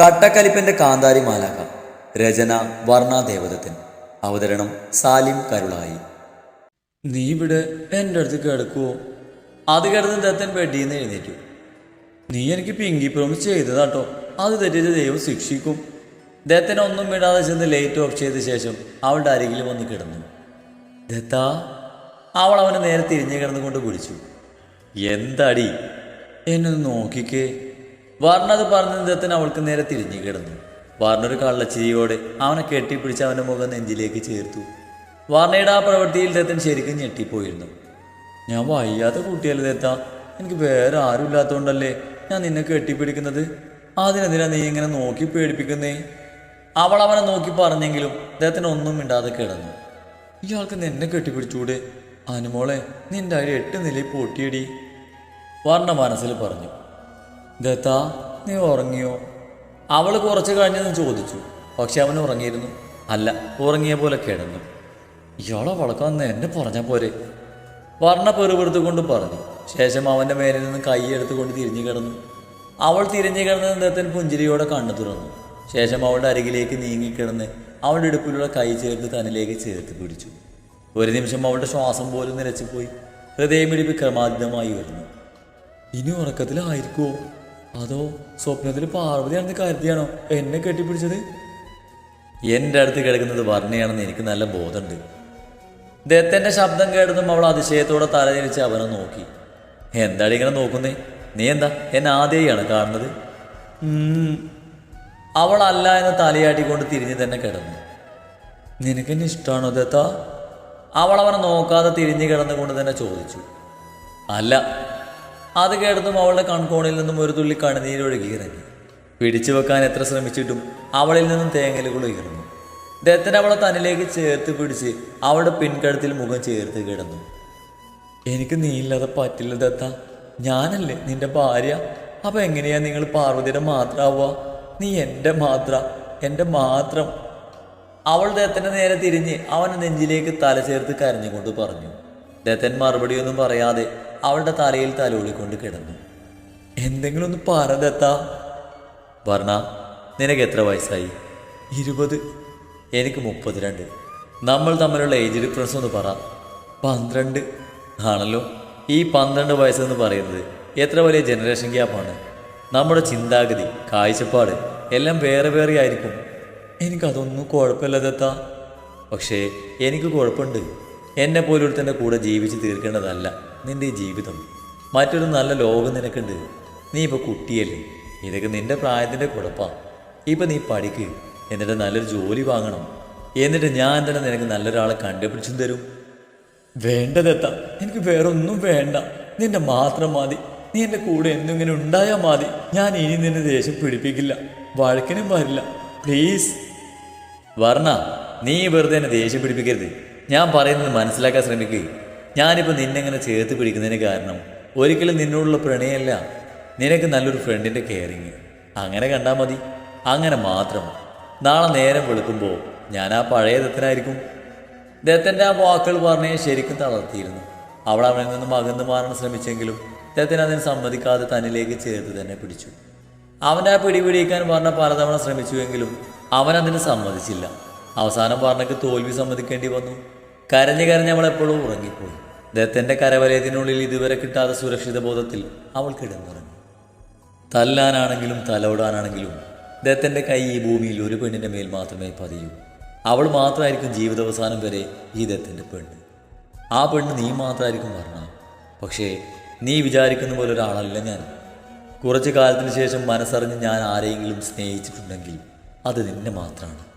കട്ടക്കലിപ്പന്റെ കാന്താരി മാലാക രചന വർണാദേവതത്തിൻ അവതരണം സാലിം കരുളായി. നീ ഇവിടെ എന്റെ അടുത്ത് കിടക്കുവോ? അത് കിടന്ന് ദത്തൻ ബെഡിൽ നിന്ന് എഴുന്നേറ്റു. നീ എനിക്ക് പിങ്കി പ്രോമിസ് ചെയ്തതാട്ടോ. അത് തെറ്റിച്ച് ദൈവം ശിക്ഷിക്കും. ദത്തൻ ഒന്നും വിടാതെ ചെന്ന് ലേറ്റ് ഓഫ് ചെയ്ത ശേഷം അവളുടെ അരികിൽ വന്ന് കിടന്നു. ദത്ത അവൾ അവനെ നേരെ തിരിഞ്ഞു കിടന്നുകൊണ്ട് വിളിച്ചു. എന്താടി? എന്നൊന്ന് നോക്കിക്കേ. വർണത് പറഞ്ഞ ദത്തൻ അവൾക്ക് നേരെ തിരിഞ്ഞു കിടന്നു. വാർണൊരു കള്ളച്ചിരിയോടെ അവനെ കെട്ടിപ്പിടിച്ച് അവന്റെ മുഖം നെഞ്ചിലേക്ക് ചേർത്തു. വർണയുടെ ആ പ്രവൃത്തിയിൽ ദത്തൻ ശരിക്കും ഞെട്ടിപ്പോയിരുന്നു. ഞാൻ വയ്യാത്ത കുട്ടിയല്ല ദത്ത? എനിക്ക് വേറെ ആരും ഇല്ലാത്തതുകൊണ്ടല്ലേ ഞാൻ നിന്നെ കെട്ടിപ്പിടിക്കുന്നത്? അതിനെതിരാ നീ ഇങ്ങനെ നോക്കി പേടിപ്പിക്കുന്നേ? അവൾ അവനെ നോക്കി പറഞ്ഞെങ്കിലും ദത്തൻ ഒന്നും മിണ്ടാതെ കിടന്നു. ഇയാൾക്ക് നിന്നെ കെട്ടിപ്പിടിച്ചൂടെ? അനുമോളെ നിന്റെ അരി എട്ട് നിലയിൽ പൊട്ടിയടി. വർണ മനസ്സിൽ പറഞ്ഞു. ദത്താ നീ ഉറങ്ങിയോ? അവൾ കുറച്ച് കഴിഞ്ഞെന്ന് ചോദിച്ചു. പക്ഷെ അവൻ ഉറങ്ങിയിരുന്നു. അല്ല ഉറങ്ങിയ പോലെ കിടന്നു. ഇയാളെ വളക്കാന്ന് എന്നെ പറഞ്ഞാൽ പോരെ? വർണ പെറുപെടുത്തുകൊണ്ട് പറഞ്ഞു. ശേഷം അവന്റെ മേലിൽ നിന്ന് കൈ എടുത്തുകൊണ്ട് തിരിഞ്ഞു കിടന്നു. അവൾ തിരിഞ്ഞു കിടന്ന ദത്തൻ പുഞ്ചിരിയോടെ കണ്ണു തുറന്നു. ശേഷം അവളുടെ അരികിലേക്ക് നീങ്ങിക്കിടന്ന് അവളുടെ ഇടുപ്പിലൂടെ കൈ ചേർത്ത് തന്നിലേക്ക് ചേർത്ത് പിടിച്ചു. ഒരു നിമിഷം അവളുടെ ശ്വാസം പോലും നിലച്ചുപോയി. ഹൃദയമിടിപ്പ് ക്രമാതീതമായി വരുന്നു ഇനി ഉറക്കത്തിലായിരിക്കുമോ അതോ സ്വപ്നത്തിൽ പാർവതിയാണെന്ന് കരുതിയാണോ എന്നെ കെട്ടിപ്പിടിച്ചത്? എന്റെ അടുത്ത് കിടക്കുന്നത് വർണയാണെന്ന് എനിക്ക് നല്ല ബോധമുണ്ട്. ദത്തന്റെ ശബ്ദം കേട്ടതും അവൾ അതിശയത്തോടെ തലതിരിച്ച് അവനെ നോക്കി. എന്താണ് ഇങ്ങനെ നോക്കുന്നേ? നീ എന്താ? എന്നെ ആദ്യമാണ് കാണുന്നത്? അവളല്ല അവൾ അല്ല എന്ന് തലയാട്ടിക്കൊണ്ട് തിരിഞ്ഞ് തന്നെ കിടന്നു. നിനക്കെന്നെ ഇഷ്ടമാണോ ദത്ത? അവൾ അവനെ നോക്കാതെ തിരിഞ്ഞു കിടന്നുകൊണ്ട് തന്നെ ചോദിച്ചു. അല്ല അത് കേട്ടതും അവളുടെ കൺകോണിൽ നിന്നും ഒരു തുള്ളി കണ്ണുനീരൊഴുകി ഇറങ്ങി. പിടിച്ചു വെക്കാൻ എത്ര ശ്രമിച്ചിട്ടും അവളിൽ നിന്നും തേങ്ങലുകൾ ഉയർന്നു. ദത്തൻ അവളെ തന്നിലേക്ക് ചേർത്ത് പിടിച്ച് അവളുടെ പിൻകഴുത്തിൽ മുഖം ചേർത്ത് കിടന്നു. എനിക്ക് നീ ഇല്ലാതെ പറ്റില്ല ദത്ത. ഞാനല്ലേ നിന്റെ ഭാര്യ? അപ്പൊ എങ്ങനെയാ നിങ്ങൾ പാർവതിയുടെ മാത്രാവുക നീ എന്റെ മാത്ര എന്റെ മാത്രം. അവൾ ദത്തന്റെ നേരെ തിരിഞ്ഞ് അവൻ നെഞ്ചിലേക്ക് തല ചേർത്ത് കരഞ്ഞുകൊണ്ട് പറഞ്ഞു. ദത്തൻ മറുപടിയൊന്നും പറയാതെ അവളുടെ തലയിൽ തലോളിക്കൊണ്ട് കിടന്നു. എന്തെങ്കിലും ഒന്ന് പറ ദത്ത. പറഞ്ഞ നിനക്ക് എത്ര വയസ്സായി? ഇരുപത്. എനിക്ക് മുപ്പത്തിരണ്ട്. നമ്മൾ തമ്മിലുള്ള ഏജ് ഡിഫറൻസ് ഒന്ന് പറ. പന്ത്രണ്ട്. ആണല്ലോ. ഈ പന്ത്രണ്ട് വയസ്സെന്ന് പറയുന്നത് എത്ര വലിയ ജനറേഷൻ ഗ്യാപ്പാണ് നമ്മുടെ ചിന്താഗതി കാഴ്ചപ്പാട് എല്ലാം വേറെ വേറെ ആയിരിക്കും. എനിക്കതൊന്നും കുഴപ്പമില്ല ദത്താ. പക്ഷേ എനിക്ക് കുഴപ്പമുണ്ട്. എന്നെ പോലൊരുത്തന്റെ കൂടെ ജീവിച്ച് തീർക്കേണ്ടതല്ല നിന്റെ ഈ ജീവിതം. മറ്റൊരു നല്ല ലോകം നിനക്കുണ്ട്. നീ ഇപ്പോൾ കുട്ടിയല്ലേ. ഇതൊക്കെ നിന്റെ പ്രായത്തിന്റെ കുഴപ്പാ. ഇപ്പം നീ പഠിക്ക്. എന്നിട്ട് നല്ലൊരു ജോലി വാങ്ങണം. എന്നിട്ട് ഞാൻ തന്നെ നിനക്ക് നല്ലൊരാളെ കണ്ടുപിടിച്ചും തരും. വേണ്ടതെത്ത. എനിക്ക് വേറൊന്നും വേണ്ട. നിന്റെ മാത്രം മതി. നീ എന്റെ കൂടെ എന്തെങ്കിലും ഉണ്ടായാൽ മതി. ഞാൻ ഇനി നിന്നെ ദേഷ്യം പിടിപ്പിക്കില്ല. വഴക്കിനും വരില്ല. പ്ലീസ് വർണ നീ വെറുതെ എന്നെ ദേഷ്യം പിടിപ്പിക്കരുത്. ഞാൻ പറയുന്നത് മനസ്സിലാക്കാൻ ശ്രമിക്കുക ഞാനിപ്പോൾ നിന്നെങ്ങനെ ചേർത്ത് പിടിക്കുന്നതിന് കാരണം ഒരിക്കലും നിന്നോടുള്ള പ്രണയമല്ല. നിനക്ക് നല്ലൊരു ഫ്രണ്ടിന്റെ കെയറിങ് അങ്ങനെ കണ്ടാൽ മതി. അങ്ങനെ മാത്രം. നാളെ നേരം വെളുക്കുമ്പോൾ ഞാൻ ആ പഴയ ദത്തനായിരിക്കും. ദത്തന്റെ ആ വാക്കുകൾ പറഞ്ഞേ ശരിക്കും തളർത്തിയിരുന്നു. അവൾ അവനിൽ നിന്നും അകന്നു മാറാൻ ശ്രമിച്ചെങ്കിലും ദത്തൻ അതിന് സമ്മതിക്കാതെ തന്നിലേക്ക് ചേർത്ത് തന്നെ പിടിച്ചു. അവന്റെ ആ പിടി പിടിക്കാൻ പറഞ്ഞ പലതവണ ശ്രമിച്ചുവെങ്കിലും അവൻ അതിന് സമ്മതിച്ചില്ല. അവസാനം പറഞ്ഞക്ക് തോൽവി സമ്മതിക്കേണ്ടി വന്നു. കരഞ്ഞ് കരഞ്ഞ് അവൾ എപ്പോഴും ഉറങ്ങിപ്പോയി. ദത്തന്റെ കരവലയത്തിനുള്ളിൽ ഇതുവരെ കിട്ടാത്ത സുരക്ഷിത ബോധത്തിൽ അവൾ കിടന്നുറങ്ങി. തല്ലാനാണെങ്കിലും തലോടാനാണെങ്കിലും ദത്തന്റെ കൈ ഈ ഭൂമിയിൽ ഒരു പെണ്ണിന്റെ മേൽ മാത്രമേ പതിയൂ. അവൾ മാത്രമായിരിക്കും ജീവിതാവസാനം വരെ ഈ ദത്തന്റെ പെണ്ണ്. ആ പെണ്ണ് നീ മാത്രമായിരിക്കും പറഞ്ഞ പക്ഷേ നീ വിചാരിക്കുന്ന പോലെ ഒരാളല്ല ഞാൻ. കുറച്ചു കാലത്തിന് ശേഷം മനസ്സറിഞ്ഞ് ഞാൻ ആരെയെങ്കിലും സ്നേഹിച്ചിട്ടുണ്ടെങ്കിൽ അത് നിന്നെ മാത്രമാണ്.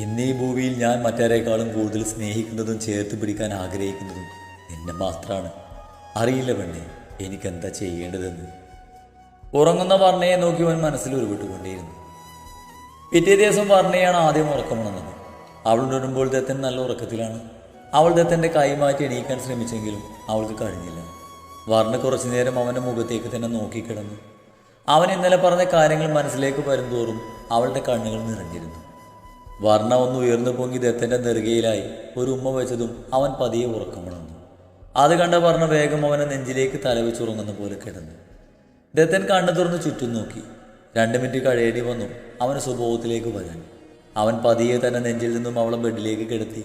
ഇന്ന് ഭൂമിയിൽ ഞാൻ മറ്റാരേക്കാളും കൂടുതൽ സ്നേഹിക്കുന്നതും ചേർത്ത് പിടിക്കാൻ ആഗ്രഹിക്കുന്നതും നിന്നെ മാത്രമാണ് അറിയില്ല പെണ്ണെ എനിക്കെന്താ ചെയ്യേണ്ടതെന്ന്. ഉറങ്ങുന്ന വർണയെ നോക്കി അവൻ മനസ്സിൽ ഉരുവിട്ടുകൊണ്ടേയിരുന്നു. പിറ്റേ ദിവസം വർണയാണ് ആദ്യം ഉറക്കമുണർന്നത് അവൾ ഉണരുമ്പോൾ ദത്തൻ നല്ല ഉറക്കത്തിലാണ്. അവൾ ദത്തന്റെ കൈ മാറ്റി എണീക്കാൻ ശ്രമിച്ചെങ്കിലും അവൾക്ക് കഴിഞ്ഞില്ല. വർണ കുറച്ചു നേരം അവന്റെ മുഖത്തേക്ക് തന്നെ നോക്കിക്കിടന്നു. അവൻ ഇന്നലെ പറഞ്ഞ കാര്യങ്ങൾ മനസ്സിലേക്ക് വരുന്തോറും അവളുടെ കണ്ണുകൾ നിറഞ്ഞിരുന്നു. വർണ ഒന്ന് ഉയർന്നു പൊങ്ങി ദത്തന്റെ നെറുകയിലായി ഒരു ഉമ്മ വെച്ചതും അവൻ പതിയെ ഉറക്കമുണർന്നു. അത് കണ്ട വർണ വേഗം അവനെ നെഞ്ചിലേക്ക് തലവെച്ചുറങ്ങുന്ന പോലെ കിടന്നു. ദത്തൻ കണ്ണു തുറന്ന് ചുറ്റും നോക്കി. രണ്ട് മിനിറ്റ് കഴിയേണ്ടി വന്നു അവന് സ്വഭാവത്തിലേക്ക് വരാൻ. അവൻ പതിയെ തന്നെ നെഞ്ചിൽ നിന്നും അവളെ ബെഡിലേക്ക് കിടത്തി.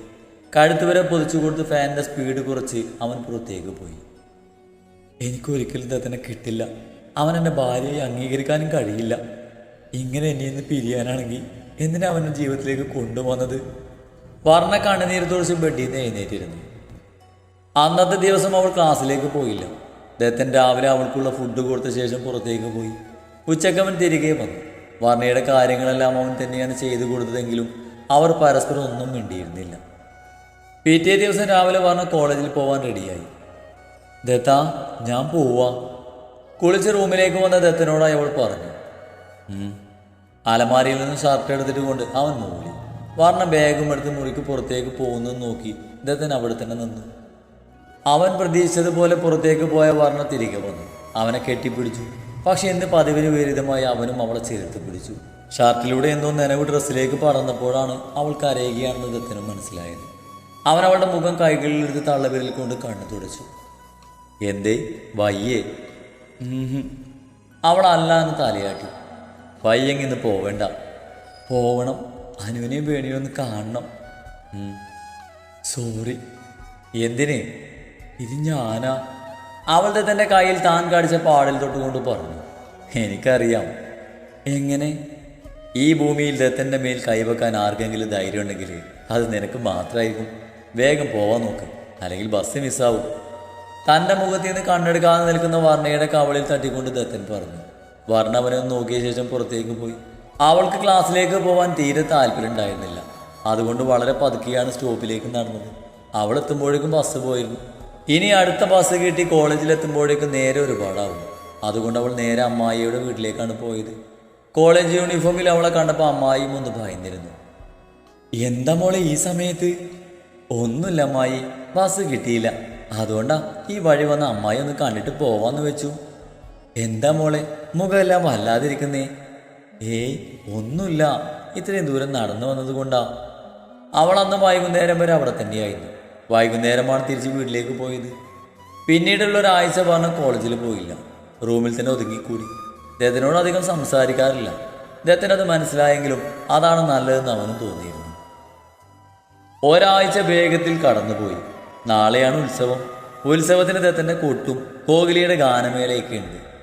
കഴുത്ത് വരെ പൊതിച്ചു കൊടുത്ത് ഫാനിന്റെ സ്പീഡ് കുറച്ച് അവൻ പുറത്തേക്ക് പോയി. എനിക്കൊരിക്കലും ദത്തനെ കിട്ടില്ല. അവൻ എന്റെ ഭാര്യയെ അംഗീകരിക്കാനും കഴിയില്ല. ഇങ്ങനെ എന്നെ ഇന്ന് പിരിയാനാണെങ്കിൽ എന്തിനാ അവന്റെ ജീവിതത്തിലേക്ക് കൊണ്ടുപോകുന്നത്? വർണ കണ്ണുനീര് തുറച്ച് ബെഡിൽ നിന്ന് എഴുന്നേറ്റിരുന്നു. അന്നത്തെ ദിവസം അവൾ ക്ലാസ്സിലേക്ക് പോയില്ല. ദത്തൻ രാവിലെ അവൾക്കുള്ള ഫുഡ് കൊടുത്ത ശേഷം പുറത്തേക്ക് പോയി. ഉച്ചയ്ക്ക് അവൻ തിരികെ വന്നു. വർണയുടെ കാര്യങ്ങളെല്ലാം അവൻ തന്നെയാണ് ചെയ്തു കൊടുത്തതെങ്കിലും അവർ പരസ്പരം ഒന്നും മിണ്ടിയിരുന്നില്ല. പിറ്റേ ദിവസം രാവിലെ വർണ കോളേജിൽ പോവാൻ റെഡിയായി. ദത്ത ഞാൻ പോവാ. കുളിച്ച് റൂമിലേക്ക് വന്ന ദത്തനോടായി അവൾ പറഞ്ഞു. അലമാരിയിൽ നിന്ന് ഷർട്ട് എടുത്തിട്ട് കൊണ്ട് അവൻ മൂളി വർണ ബാഗും എടുത്ത് മുറിക്ക് പുറത്തേക്ക് പോകുന്നു നോക്കി ദത്തൻ അവിടെ തന്നെ നിന്നു. അവൻ പ്രതീക്ഷിച്ചതുപോലെ പുറത്തേക്ക് പോയ വർണ തിരികെ വന്നു. അവനെ കെട്ടിപ്പിടിച്ചു. പക്ഷെ ഇന്ന് പതിവിന് വിപരീതമായി അവനും അവളെ ചേർത്ത് പിടിച്ചു. ഷർട്ടിലൂടെ എന്തോ നനവ് ഡ്രസ്സിലേക്ക് പറന്നപ്പോഴാണ് അവൾ കരയുകയാണെന്ന് ദത്തനും മനസ്സിലായത്. അവൻ അവളുടെ മുഖം കൈകളിൽ എടുത്ത് തള്ളവിരൽ കൊണ്ട് കണ്ണു തുടച്ചു. എന്തേ വയ്യേ? അവളല്ല അവൾ അല്ല എന്ന് തലയാട്ടി. വയ്യെങ്കിന്ന് പോവേണ്ട. പോവണം. അനുവിനെയും വേണിയും ഒന്ന് കാണണം. സോറി. എന്തിന്? ഇത് ഞാനാ. അവളുടെ തന്റെ കയ്യിൽ താൻ കാണിച്ച പാടൽ തൊട്ടുകൊണ്ട് പറഞ്ഞു. എനിക്കറിയാം. എങ്ങനെ? ഈ ഭൂമിയിൽ ദത്തന്റെ മേൽ കൈവെക്കാൻ ആർക്കെങ്കിലും ധൈര്യം ഉണ്ടെങ്കിൽ അത് നിനക്ക് മാത്രമായിരിക്കും. വേഗം പോവാൻ നോക്ക്. അല്ലെങ്കിൽ ബസ് മിസ്സാവും തന്റെ മുഖത്ത് നിന്ന് കണ്ണെടുക്കാതെ നിൽക്കുന്ന വർണയുടെ കവളിൽ തട്ടിക്കൊണ്ട് ദത്തൻ പറഞ്ഞു. വർണ അവനെ നോക്കിയ ശേഷം പുറത്തേക്ക് പോയി. അവൾക്ക് ക്ലാസ്സിലേക്ക് പോകാൻ തീരെ താല്പര്യം ഉണ്ടായിരുന്നില്ല അതുകൊണ്ട് വളരെ പതുക്കെയാണ് സ്റ്റോപ്പിലേക്ക് നടന്നത്. അവൾ എത്തുമ്പോഴേക്കും ബസ് പോയിരുന്നു. ഇനി അടുത്ത ബസ് കിട്ടി കോളേജിലെത്തുമ്പോഴേക്കും നേരെ ഒരുപാടാവും അതുകൊണ്ട് അവൾ നേരെ അമ്മായിയുടെ വീട്ടിലേക്കാണ് പോയത്. കോളേജ് യൂണിഫോമിൽ അവളെ കണ്ടപ്പോൾ അമ്മായിയും ഒന്ന് ഭയന്നിരുന്നു. എന്താ മോളെ ഈ സമയത്ത്? ഒന്നുമില്ല അമ്മായി. ബസ് കിട്ടിയില്ല. അതുകൊണ്ടാ ഈ വഴി വന്ന അമ്മായി ഒന്ന് കണ്ടിട്ട് പോവാന്ന് വെച്ചു. എന്താ മോളെ? മുഖമെല്ലാം വല്ലാതിരിക്കുന്നേ. ഏയ് ഒന്നുമില്ല. ഇത്രയും ദൂരം നടന്നു വന്നത് കൊണ്ടാ അവൾ അന്ന് വൈകുന്നേരം വരെ അവിടെ തന്നെയായിരുന്നു. വൈകുന്നേരമാണ് തിരിച്ച് വീട്ടിലേക്ക് പോയത്. പിന്നീടുള്ള ഒരാഴ്ച പറഞ്ഞ കോളേജിൽ പോയില്ല. റൂമിൽ തന്നെ ഒതുങ്ങിക്കൂടി. ദത്തനോട് അധികം സംസാരിക്കാറില്ല. ദത്തനത് മനസ്സിലായെങ്കിലും അതാണ് നല്ലതെന്ന് അവന് തോന്നിയിരുന്നു. ഒരാഴ്ച വേഗത്തിൽ കടന്നുപോയി. നാളെയാണ് ഉത്സവം. ഉത്സവത്തിന് ദത്തന്റെ കൊട്ടും കോഹ്ലിയുടെ ഗാനമേളയൊക്കെ ഉണ്ട്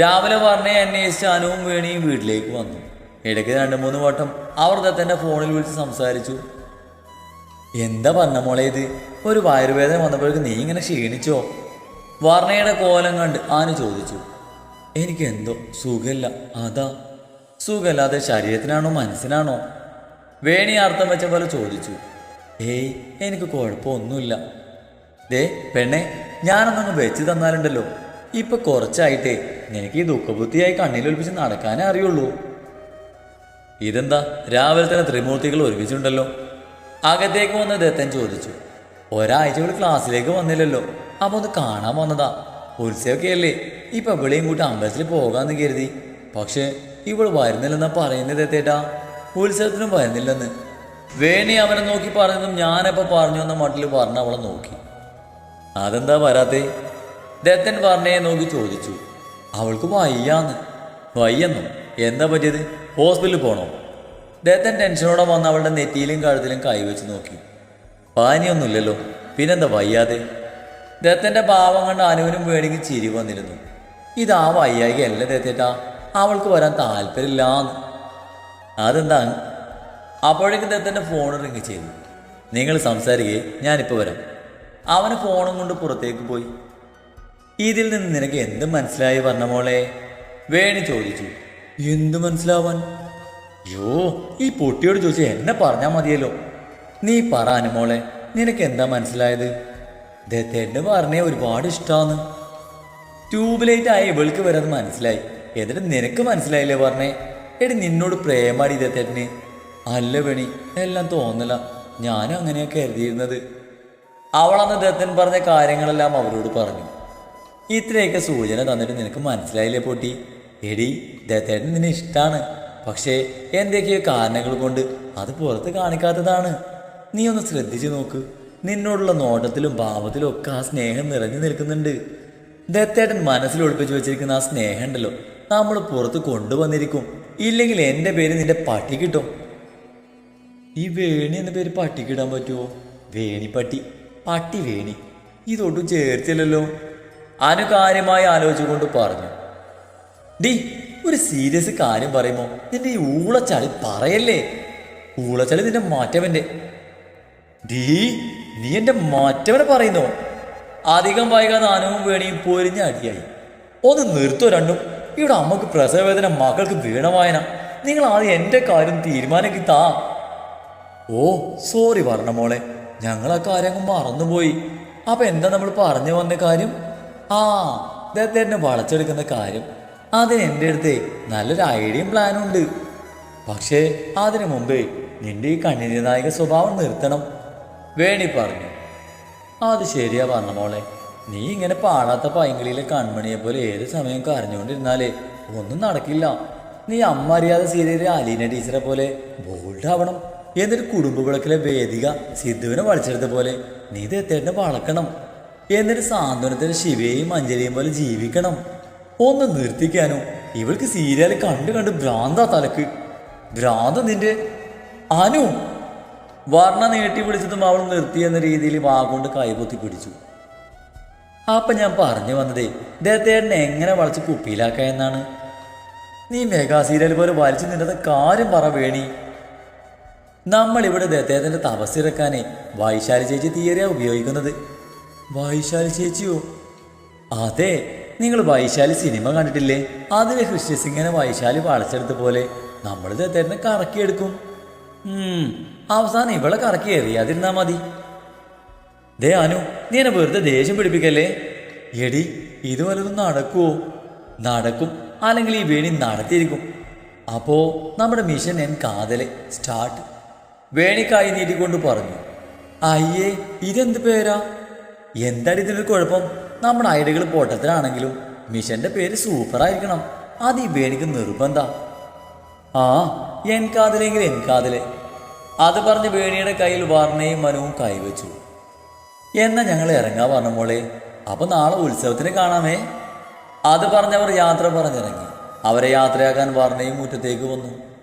രാവിലെ പറഞ്ഞേ അന്വേഷിച്ച് അനുവും വേണിയും വീട്ടിലേക്ക് വന്നു. ഇടയ്ക്ക് രണ്ട് മൂന്ന് വട്ടം അവർ തന്നെ ഫോണിൽ വിളിച്ച് സംസാരിച്ചു. എന്താ പറഞ്ഞ മോളെ ഇത്? ഒരു വയറുവേദന വന്നപ്പോഴേക്ക് നീ ഇങ്ങനെ ക്ഷീണിച്ചോ? വർണയുടെ കോലം കണ്ട് ആന ചോദിച്ചു. എനിക്ക് എന്തോ സുഖമില്ല അതാ. സുഖമില്ലാതെ ശരീരത്തിനാണോ മനസ്സിനാണോ? വേണി അർത്ഥം വെച്ച പോലെ ചോദിച്ചു. ഏയ് എനിക്ക് കുഴപ്പമൊന്നുമില്ല. ദേ പെണ്ണെ ഞാനൊന്നങ്ങ് വെച്ച് തന്നാലുണ്ടല്ലോ. ഇപ്പൊ കുറച്ചായിട്ടേ. നിനക്ക് ഈ ദുഃഖബുദ്ധിയായി കണ്ണിലൊലിപ്പിച്ച് നടക്കാനേ അറിയുള്ളൂ. ഇതെന്താ? രാവിലെ തന്നെ ത്രിമൂർത്തികൾ ഒരുമിച്ചുണ്ടല്ലോ. അകത്തേക്ക് വന്ന ദത്തൻ ചോദിച്ചു ഒരാഴ്ച ഇവിടെ ക്ലാസ്സിലേക്ക് വന്നില്ലല്ലോ. അപ്പൊ ഒന്ന് കാണാൻ വന്നതാ. ഉത്സവമൊക്കെ അല്ലേ? ഇപ്പൊ ഇവിടെയും കൂട്ടി അമ്പലത്തിൽ പോകാന്ന് കരുതി. പക്ഷേ ഇവൾ വരുന്നില്ലെന്നാ പറയുന്നത് എത്തേട്ടാ ഉത്സവത്തിനും വരുന്നില്ലെന്ന്. വേണി അവനെ നോക്കി പറഞ്ഞതും ഞാനപ്പോ പറഞ്ഞു എന്ന മട്ടിൽ പറഞ്ഞ അവളെ നോക്കി. അതെന്താ വരാത്തേ? ദത്തൻ പറഞ്ഞേ നോക്കി ചോദിച്ചു അവൾക്ക് വയ്യാന്ന്. വയ്യെന്നും? എന്താ പറ്റിയത്? ഹോസ്പിറ്റലിൽ പോണോ? ദത്തൻ ടെൻഷനോടെ വന്ന് അവളുടെ നെറ്റിയിലും കഴുത്തിലും കൈവച്ച് നോക്കി. പാനിയൊന്നുമില്ലല്ലോ. പിന്നെന്താ വയ്യാതെ? ദത്തന്റെ പാവം കണ്ട് അനുവിനും വേണമെങ്കിൽ ചിരി വന്നിരുന്നു. ഇതാ വയ്യായി അല്ല ദത്തേട്ടാ? അവൾക്ക് വരാൻ താല്പര്യമില്ലാന്ന്. അതെന്താണ് അപ്പോഴേക്കും ദത്തന്റെ ഫോൺ റിങ് ചെയ്തു. നിങ്ങൾ സംസാരിക്കേ ഞാനിപ്പോൾ വരാം. അവന് ഫോണും കൊണ്ട് പുറത്തേക്ക് പോയി. ഇതിൽ നിന്ന് നിനക്ക് എന്ത് മനസ്സിലായി പറഞ്ഞ മോളെ വേണി ചോദിച്ചു. എന്ത് മനസ്സിലാവാൻ? യോ ഈ പൊട്ടിയോട് ചോദിച്ചു എന്നെ പറഞ്ഞാൽ മതിയല്ലോ. നീ പറ അനുമോളെ നിനക്ക് എന്താ മനസ്സിലായത്? ദത്തേന്റെ പറഞ്ഞേ ഒരുപാട് ഇഷ്ടമാണ് ട്യൂബ് ലൈറ്റ് ആയ ഇവൾക്ക് വരെ അത് മനസ്സിലായി. എന്നിട്ട് നിനക്ക് മനസ്സിലായില്ലേ പറഞ്ഞേ എടി നിന്നോട് പ്രേമാടി ദത്തേട്ടന് അല്ല വേണി എല്ലാം തോന്നല. ഞാനും അങ്ങനെയൊക്കെ കരുതിയിരുന്നത്. അവളന്ന് ദത്തൻ പറഞ്ഞ കാര്യങ്ങളെല്ലാം അവരോട് പറഞ്ഞു. ഇത്രയൊക്കെ സൂചന തന്നിട്ട് നിനക്ക് മനസ്സിലായില്ലേ പൊട്ടി? എടി ദത്തേട്ടൻ നിന്നെ ഇഷ്ടമാണ് പക്ഷേ എന്തൊക്കെയോ കാരണങ്ങൾ കൊണ്ട് അത് പുറത്ത് കാണിക്കാത്തതാണ്. നീ ഒന്ന് ശ്രദ്ധിച്ചു നോക്ക്. നിന്നോടുള്ള നോട്ടത്തിലും ഭാവത്തിലും ഒക്കെ ആ സ്നേഹം നിറഞ്ഞു നിൽക്കുന്നുണ്ട്. ദത്തേട്ടൻ മനസ്സിൽ ഒളിപ്പിച്ചു വെച്ചിരിക്കുന്ന ആ സ്നേഹം ഉണ്ടല്ലോ നമ്മൾ പുറത്ത് കൊണ്ടുവന്നിരിക്കും. ഇല്ലെങ്കിൽ എന്റെ പേര് നിന്റെ പട്ടി കിട്ടും. ഈ വേണി എന്ന പേര് പട്ടിക്കിടാൻ പറ്റുമോ വേണി പട്ടി പട്ടി വേണി. ഇതൊട്ടും ചേർത്തില്ലല്ലോ. അനു കാര്യമായി ആലോചിച്ചുകൊണ്ട് പറഞ്ഞു ഡി ഒരു സീരിയസ് കാര്യം പറയുമോ? നിന്റെ ഈ ഊളച്ചളി പറയല്ലേ? ഊളച്ചളി നിന്റെ മാറ്റവന്റെ. ഡീ നീ എന്റെ മാറ്റവനെ പറയുന്നോ? അധികം വൈകാതെ അനുവും വേണിയും പൊരിഞ്ഞ അടിയായി. ഒന്ന് നിർത്തോ രണ്ടും. ഇവിടെ അമ്മയ്ക്ക് പ്രസവവേദന മകൾക്ക് വീണവായന. നിങ്ങൾ ആദ്യം എന്റെ കാര്യം തീരുമാനിക്കി താ. ഓ സോറി പറഞ്ഞ മോളെ ഞങ്ങൾ ആ കാര്യം അങ്ങ് മറന്നുപോയി. അപ്പൊ എന്താ നമ്മൾ പറഞ്ഞു വന്ന കാര്യം? ആ അദ്ദേഹത്തെ വളച്ചെടുക്കുന്ന കാര്യം? അതിന് എന്റെ അടുത്ത് നല്ലൊരു ഐഡിയയും പ്ലാനും ഉണ്ട്. പക്ഷേ അതിനു മുമ്പേ നിന്റെ ഈ കണ്ണിന് നായക സ്വഭാവം നിർത്തണം. വേണി പറഞ്ഞു. അത് ശരിയാ പറഞ്ഞ മോളെ. നീ ഇങ്ങനെ പാടാത്ത പൈങ്കിളിയിലെ കൺമണിയെ പോലെ ഏത് സമയം കരഞ്ഞുകൊണ്ടിരുന്നാലേ ഒന്നും നടക്കില്ല. നീ അമ്മ അറിയാതെ സീരിയലിലെ അലീന ടീച്ചറെ പോലെ ബോൾഡ് ആവണം. എന്നിട്ട് കുടുംബ വിളക്കിലെ വേദിക സിദ്ധുവിനെ വളച്ചെടുത്ത പോലെ നീ ദത്തേട്ടനെ വളക്കണം. എന്നിട്ട് സാന്ത്വനത്തിന് ശിവയും അഞ്ജലിയും പോലെ ജീവിക്കണം. ഒന്ന് നിർത്തിക്കാനോ. ഇവൾക്ക് സീരിയൽ കണ്ട് കണ്ട് ഭ്രാന്താ തലക്ക്. ഭ്രാന്ത നിന്റെ അനു. വർണ നീട്ടി പിടിച്ചതും അവൾ നിർത്തി എന്ന രീതിയിൽ വാഗോണ്ട് കൈപൊത്തി പിടിച്ചു. അപ്പൊ ഞാൻ പറഞ്ഞു വന്നതേ ദേത്തേട്ടനെ എങ്ങനെ വളച്ച് കുപ്പിയിലാക്ക എന്നാണ്. നീ മെഗാ സീരിയൽ പോലെ വലിച്ചു നിന്നത് കാര്യം പറ വേണി. നമ്മളിവിടെ ഇവിടെ ദത്തേട്ടന്റെ തപസ്സിറക്കാനേ വൈശാലി ചേച്ചി തീയറിയാ ഉപയോഗിക്കുന്നത്. വൈശാലി ചേച്ചിയോ? അതെ നിങ്ങൾ വൈശാലി സിനിമ കണ്ടിട്ടില്ലേ? അതിലെ ഹൃഷ്യസിംഗനെ വൈശാലി വളച്ചെടുത്ത പോലെ നമ്മൾ തന്നെ കറക്കിയെടുക്കും? അവസാനം ഇവളെ കറക്കി എറിയാതിരുന്നാ മതി. ദേ അനു നീ എന്നെ വെറുതെ ദേഷ്യം പിടിപ്പിക്കല്ലേ? എടി ഇത് വല്ലതും നടക്കുവോ? നടക്കും അല്ലെങ്കിൽ ഈ വേണി നടത്തിയിരിക്കും. അപ്പോ നമ്മുടെ മിഷൻ എൻ കാതലെ സ്റ്റാർട്ട്. വേണി കൈ നീട്ടിക്കൊണ്ട് പറഞ്ഞു. അയ്യേ ഇതെന്ത് പേരാ? എന്താണ് ഇതിനൊരു കുഴപ്പം? നമ്മുടെ ഐഡിയകൾ പൊട്ടത്തിലാണെങ്കിലും മിഷന്റെ പേര് സൂപ്പറായിരിക്കണം അത് എനിക്ക് നിർബന്ധ. ആ എൻ എൻകാതിലെ എൻ കാതലെ. അത് പറഞ്ഞ് വേണിയുടെ കയ്യിൽ വർണയും മനുവും കൈവച്ചു. എന്നാ ഞങ്ങൾ ഇറങ്ങാ പറഞ്ഞ മോളെ. അപ്പൊ നാളെ ഉത്സവത്തിന് കാണാമേ. അത് പറഞ്ഞവർ യാത്ര പറഞ്ഞിറങ്ങി. അവരെ യാത്രയാക്കാൻ വർണയും മുറ്റത്തേക്ക് വന്നു.